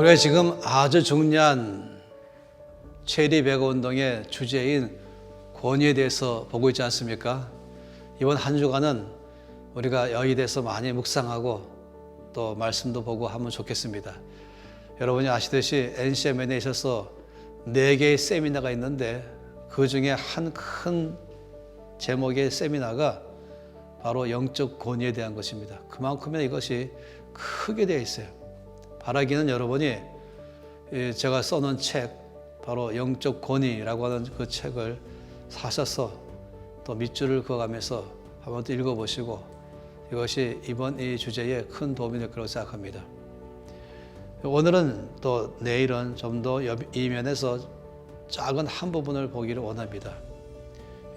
우리가 지금 아주 중요한 체리 배구 운동의 주제인 권위에 대해서 보고 있지 않습니까? 이번 한 주간은 우리가 여기에 대해서 많이 묵상하고 또 말씀도 보고 하면 좋겠습니다. 여러분이 아시듯이 NCMN에 있어서 네 개의 세미나가 있는데 그 중에 한 큰 제목의 세미나가 바로 영적 권위에 대한 것입니다. 그만큼의 이것이 크게 되어 있어요. 바라기는 여러분이 이 제가 써놓은 책 바로 영적 권위라고 하는 그 책을 사셔서 또 밑줄을 그어가면서 한번 또 읽어보시고 이것이 이번 이 주제에 큰 도움이 될 거라고 생각합니다. 오늘은 또 내일은 좀 더 이면에서 작은 한 부분을 보기를 원합니다.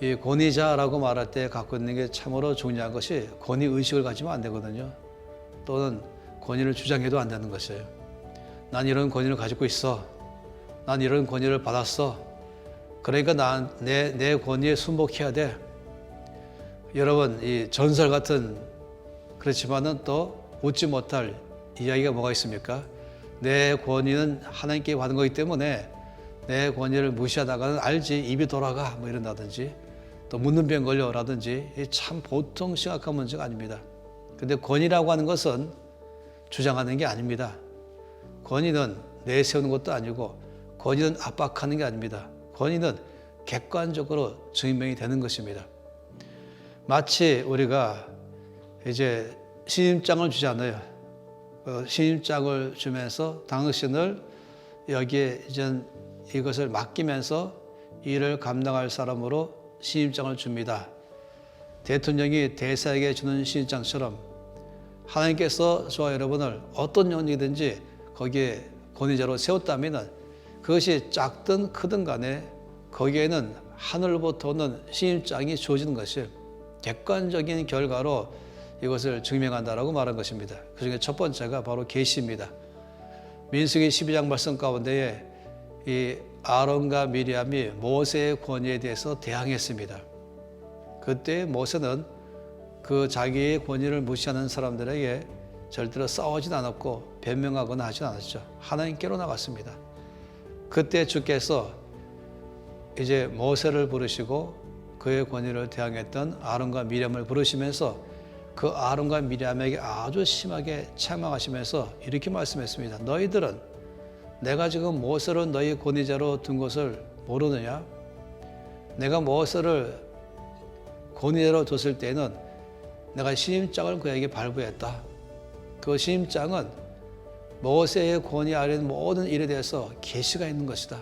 이 권위자라고 말할 때 갖고 있는 게 참으로 중요한 것이 권위 의식을 가지면 안 되거든요. 또는 권위를 주장해도 안 되는 것이에요. 난 이런 권위를 가지고 있어. 난 이런 권위를 받았어. 그러니까 난내내 권위에 순복해야 돼. 여러분 이 전설 같은 그렇지만은 또 웃지 못할 이야기가 뭐가 있습니까? 내 권위는 하나님께 받은 거기 때문에 내 권위를 무시하다가는 알지 입이 돌아가 뭐 이런다든지 또 묻는 병 걸려라든지 참 보통 심각한 문제가 아닙니다. 근데 권위라고 하는 것은 주장하는 게 아닙니다. 권위는 내세우는 것도 아니고 권위는 압박하는 게 아닙니다. 권위는 객관적으로 증명이 되는 것입니다. 마치 우리가 이제 신임장을 주잖아요. 어, 신임장을 주면서 당신을 여기에 이제 이것을 맡기면서 일을 감당할 사람으로 신임장을 줍니다. 대통령이 대사에게 주는 신임장처럼 하나님께서 저와 여러분을 어떤 영역이든지 거기에 권위자로 세웠다면 그것이 작든 크든 간에 거기에는 하늘로부터 오는 신임장이 주어지는 것이 객관적인 결과로 이것을 증명한다라고 말한 것입니다. 그 중에 첫 번째가 바로 계시입니다. 민수기 12장 말씀 가운데에 이 아론과 미리암이 모세의 권위에 대해서 대항했습니다. 그때 모세는 그 자기의 권위를 무시하는 사람들에게 절대로 싸우진 않았고 변명하거나 하진 않았죠. 하나님께로 나갔습니다. 그때 주께서 이제 모세를 부르시고 그의 권위를 대항했던 아론과 미리암을 부르시면서 그 아론과 미리암에게 아주 심하게 책망하시면서 이렇게 말씀했습니다. 너희들은 내가 지금 모세를 너희 권위자로 둔 것을 모르느냐? 내가 모세를 권위자로 뒀을 때는 내가 신임장을 그에게 발부했다. 그 신임장은 모세의 권위 아래 모든 일에 대해서 계시가 있는 것이다.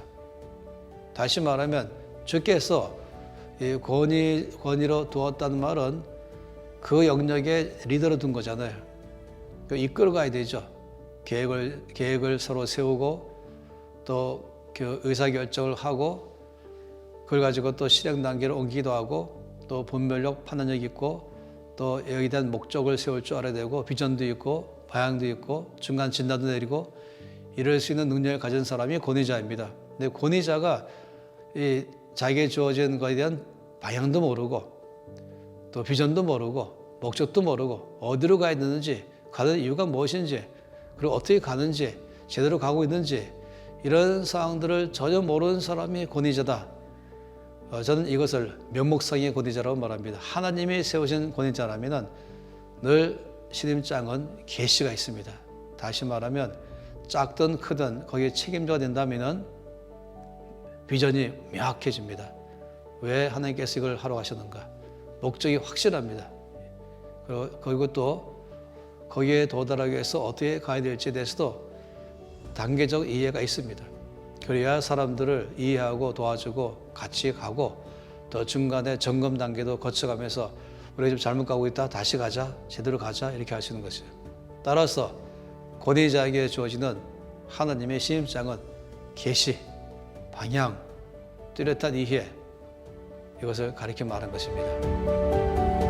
다시 말하면 주께서 이 권위 권위로 두었다는 말은 그 영역에 리더로 둔 거잖아요. 그 이끌어가야 되죠. 계획을 계획을 서로 세우고 또 그 의사 결정을 하고 그걸 가지고 또 실행 단계를 옮기기도 하고 또 분별력 판단력 있고 또 여기에 대한 목적을 세울 줄 알아야 되고 비전도 있고 방향도 있고 중간 진단도 내리고 이럴 수 있는 능력을 가진 사람이 권위자입니다. 근데 권위자가 이 자기에 주어진 것에 대한 방향도 모르고 또 비전도 모르고 목적도 모르고 어디로 가야 되는지 가는 이유가 무엇인지 그리고 어떻게 가는지 제대로 가고 있는지 이런 사항들을 전혀 모르는 사람이 권위자다. 어, 저는 이것을 면목상의 권위자라고 말합니다. 하나님이 세우신 권위자라면 늘 신임장은 계시가 있습니다. 다시 말하면 작든 크든 거기에 책임져야 된다면 비전이 명확해집니다. 왜 하나님께서 이걸 하러 가셨는가? 목적이 확실합니다. 그리고 또 거기에 도달하기 위해서 어떻게 가야 될지에 대해서도 단계적 이해가 있습니다. 그래야 사람들을 이해하고 도와주고 같이 가고 또 중간에 점검 단계도 거쳐가면서 우리가 좀 잘못 가고 있다 다시 가자 제대로 가자 이렇게 하시는 것이에요. 따라서 권위자에게 주어지는 하나님의 신임장은 계시, 방향, 뚜렷한 이해 이것을 가리켜 말한 것입니다.